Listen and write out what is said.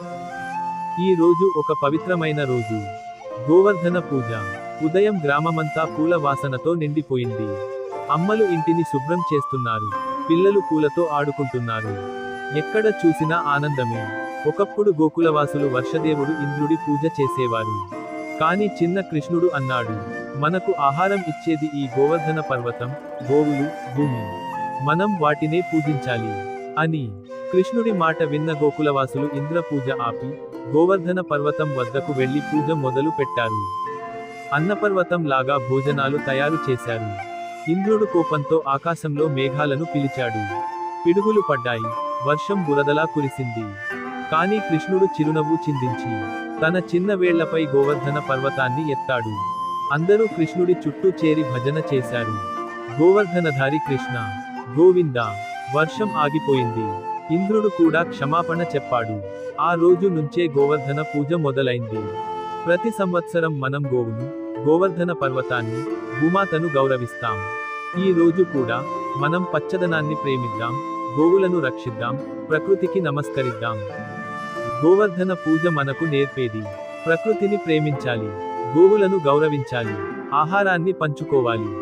ఈ రోజు ఒక పవిత్రమైన రోజు. గోవర్ధన పూజ. ఉదయం గ్రామమంతా పూల వాసనతో నిండిపోయింది. అమ్మలు ఇంటిని శుభ్రం చేస్తున్నారు. పిల్లలు పూలతో ఆడుకుంటున్నారు. ఎక్కడ చూసినా ఆనందమే. ఒకప్పుడు గోకులవాసులు వర్షదేవుడు ఇంద్రుడి పూజ చేసేవారు. కాని చిన్న కృష్ణుడు అన్నాడు మనకు ఆహారం ఇచ్చేది ఈ గోవర్ధన పర్వతం గోవులు భూమి. మనం వాటినే పూజించాలి అని. కృష్ణుడి మాట విన్న గోకులవాసులు ఇంద్ర పూజ ఆపి గోవర్ధన పర్వతం వద్దకు వెళ్ళి పూజ మొదలు పెట్టారు. అన్నపర్వతం లాగా భోజనాలు తయారు చేశారు. ఇంద్రుడు కోపంతో ఆకాశంలో మేఘాలను పిలిచాడు. పిడుగులు పడ్డాయి. వర్షం బురదలా కురిసింది. కాని కృష్ణుడు చిరునవ్వు చిందించి తన చిన్న వేళ్ళపై గోవర్ధన పర్వతాన్ని ఎత్తాడు. అందరూ కృష్ణుడి చుట్టూ చేరి భజన చేశారు. గోవర్ధనధారి కృష్ణ గోవింద వర్షం ఆగిపోయింది. ఇంద్రుడు కూడా క్షమాపణ చెప్పాడు. ఆ రోజు నుంచే గోవర్ధన పూజ మొదలైంది. ప్రతి సంవత్సరం మనం గోవును గోవర్ధన పర్వతాన్ని భూమాతను గౌరవిస్తాం. ఈ రోజు కూడా మనం పచ్చదనాన్ని ప్రేమిద్దాం గోవులను రక్షిద్దాం ప్రకృతికి నమస్కరిద్దాం. గోవర్ధన పూజ మనకు నేర్పేది. ప్రకృతిని ప్రేమించాలి గోవులను గౌరవించాలి ఆహారాన్ని పంచుకోవాలి.